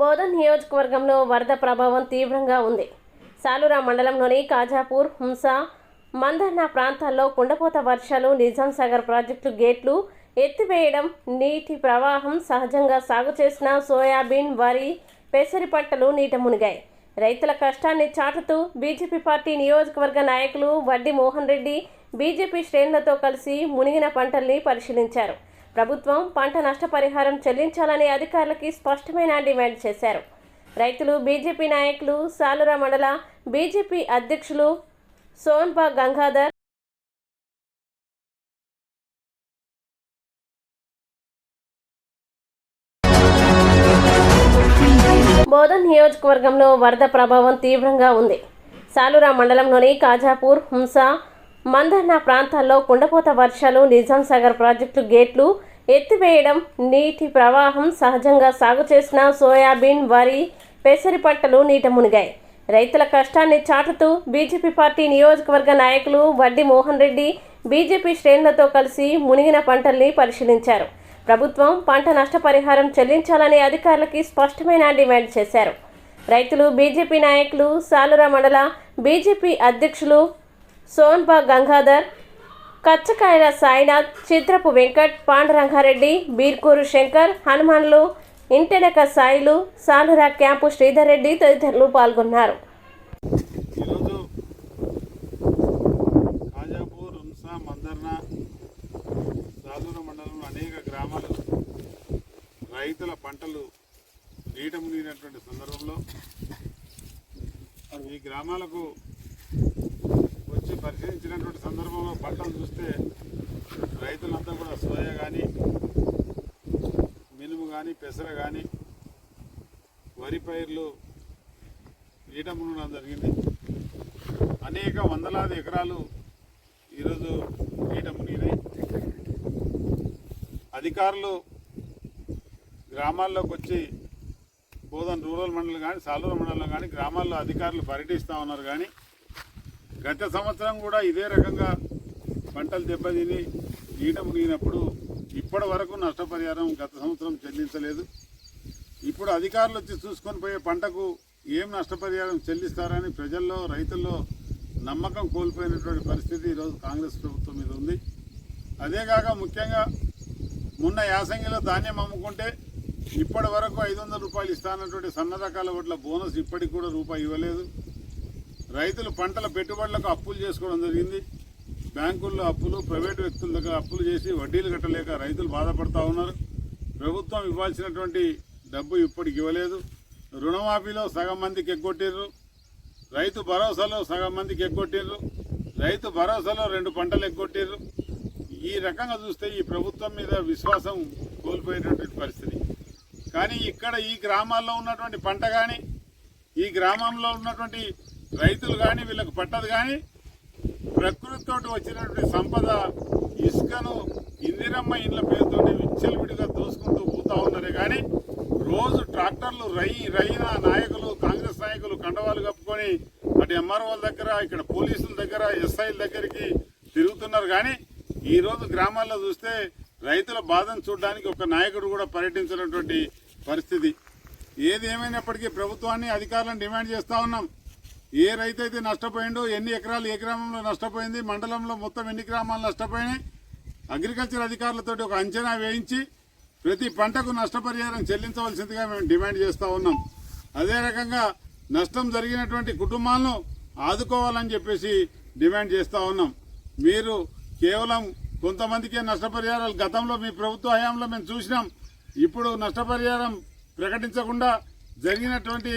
బోధన్ నియోజకవర్గంలో వరద ప్రభావం తీవ్రంగా ఉంది. సాలూరా మండలంలోని కాజాపూర్ హుంస మందర్న ప్రాంతాల్లో కుండపోత వర్షాలు నిజాం సాగర్ ప్రాజెక్టు గేట్లు ఎత్తివేయడం నీటి ప్రవాహం సహజంగా సాగు చేసిన సోయాబీన్ వరి పెసరి పంటలు నీట మునిగాయి. రైతుల కష్టాన్ని చాటుతూ బీజేపీ పార్టీ నియోజకవర్గ నాయకులు వడ్డి మోహన్ రెడ్డి బీజేపీ శ్రేణులతో కలిసి మునిగిన పంటల్ని పరిశీలించారు. ప్రభుత్వం పంట నష్టపరిహారం చెల్లించాలని అధికారులకి స్పష్టమైన డిమాండ్ చేశారు. రైతులు బీజేపీ నాయకులు సాలురా మండల బీజేపీ అధ్యక్షులు సోన్పా గంగాధర్ బోధన్ నియోజకవర్గంలో వరద ప్రభావం తీవ్రంగా ఉంది. సాలురా మండలంలోని కాజాపూర్ హుంస మందర్నా ప్రాంతాల్లో కుండపోత వర్షాలు నిజాం సాగర్ ప్రాజెక్టు గేట్లు ఎత్తివేయడం నీటి ప్రవాహం సహజంగా సాగు చేసిన సోయాబీన్ వరి పెసరి పంటలు నీట మునిగాయి. రైతుల కష్టాన్ని చాటుతూ బీజేపీ పార్టీ నియోజకవర్గ నాయకులు వడ్డి మోహన్ రెడ్డి బీజేపీ శ్రేణులతో కలిసి మునిగిన పంటల్ని పరిశీలించారు. ప్రభుత్వం పంట నష్టపరిహారం చెల్లించాలని అధికారులకి స్పష్టమైన డిమాండ్ చేశారు. రైతులు బీజేపీ నాయకులు సాలురా మండల బీజేపీ అధ్యక్షులు సోన్పా గంగాధర్ కచ్చకాయల సాయినాథ్ చిత్రపు వెంకట్ పాండురంగారెడ్డి బీర్కూరు శంకర్ హనుమాన్లు ఇంటెనక సాయిలు సాలురా క్యాంపు శ్రీధర్ రెడ్డి తదితరులు పాల్గొన్నారు. మండలంలో అనేక గ్రామాలు రైతుల పంటలు నీట మునిగినటువంటి సందర్భంలో ఈ గ్రామాలకు వచ్చి సందర్భంలో పంటలు చూస్తే రైతులంతా కూడా సోయా కానీ మినుము కానీ పెసర కానీ వరి పైర్లు నీట జరిగింది? అనేక వందలాది ఎకరాలు ఈరోజు నీట అధికారులు గ్రామాల్లోకి వచ్చి బోధన్ రూరల్ మండలం కానీ సాలూరు మండలం కానీ గ్రామాల్లో అధికారులు పర్యటిస్తూ ఉన్నారు కానీ గత సంవత్సరం కూడా ఇదే రకంగా పంటలు దెబ్బతిని నీట మునిగినప్పుడు ఇప్పటి వరకు నష్టపరిహారం గత సంవత్సరం చెల్లించలేదు. ఇప్పుడు అధికారులు వచ్చి చూసుకొని పోయే పంటకు ఏం నష్టపరిహారం చెల్లిస్తారని ప్రజల్లో రైతుల్లో నమ్మకం కోల్పోయినటువంటి పరిస్థితి ఈరోజు కాంగ్రెస్ ప్రభుత్వం మీద ఉంది. అదేగాక ముఖ్యంగా మొన్న యాసంగిలో ధాన్యం అమ్ముకుంటే ఇప్పటి వరకు ఐదు వందల రూపాయలు ఇస్తానటువంటి సన్న రకాల వడ్ల బోనస్ ఇప్పటికి కూడా రూపాయి ఇవ్వలేదు. రైతులు పంటల పెట్టుబడులకు అప్పులు చేసుకోవడం జరిగింది. బ్యాంకుల్లో అప్పులు ప్రైవేటు వ్యక్తుల దగ్గర అప్పులు చేసి వడ్డీలు కట్టలేక రైతులు బాధపడతా ఉన్నారు. ప్రభుత్వం ఇవ్వాల్సినటువంటి డబ్బు ఇప్పటికి ఇవ్వలేదు. రుణమాఫీలో సగం మందికి ఎగ్గొట్టిర్రు రైతు భరోసాలో సగం మందికి ఎగ్గొట్టిర్రు రైతు భరోసాలో రెండు పంటలు ఎగ్గొట్టిర్రు. ఈ రకంగా చూస్తే ఈ ప్రభుత్వం మీద విశ్వాసం కోల్పోయేటటువంటి పరిస్థితి. కానీ ఇక్కడ ఈ గ్రామాల్లో ఉన్నటువంటి పంట కానీ ఈ గ్రామంలో ఉన్నటువంటి రైతులు కానీ వీళ్ళకు పట్టదు కానీ ప్రకృతితో వచ్చినటువంటి సంపద ఇసుకను ఇందిరమ్మ ఇండ్ల పేరుతో విచ్చలవిడిగా దోసుకుంటూ పోతా ఉన్నారే కానీ రోజు ట్రాక్టర్లు రై రైన నాయకులు కాంగ్రెస్ నాయకులు కండవాలు కప్పుకొని అటు ఎంఆర్ఓల దగ్గర ఇక్కడ పోలీసుల దగ్గర ఎస్ఐల దగ్గరికి తిరుగుతున్నారు కానీ ఈ రోజు గ్రామాల్లో చూస్తే రైతుల బాధను చూడడానికి ఒక నాయకుడు కూడా పర్యటించినటువంటి పరిస్థితి. ఏది ఏమైనప్పటికీ ప్రభుత్వాన్ని అధికారులను డిమాండ్ చేస్తూ ఉన్నాం. ఏ రైతు అయితే నష్టపోయిండో ఎన్ని ఎకరాలు ఏ గ్రామంలో నష్టపోయింది మండలంలో మొత్తం ఎన్ని గ్రామాలు నష్టపోయినాయి అగ్రికల్చర్ అధికారులతో ఒక అంచనా వేయించి ప్రతి పంటకు నష్టపరిహారం చెల్లించవలసిందిగా మేము డిమాండ్ చేస్తూ ఉన్నాం. అదే రకంగా నష్టం జరిగినటువంటి కుటుంబాలను ఆదుకోవాలని చెప్పేసి డిమాండ్ చేస్తూ ఉన్నాం. మీరు కేవలం కొంతమందికే నష్టపరిహారాలు గతంలో మీ ప్రభుత్వ హయాంలో మేము చూసినాం. ఇప్పుడు నష్టపరిహారం ప్రకటించకుండా జరిగినటువంటి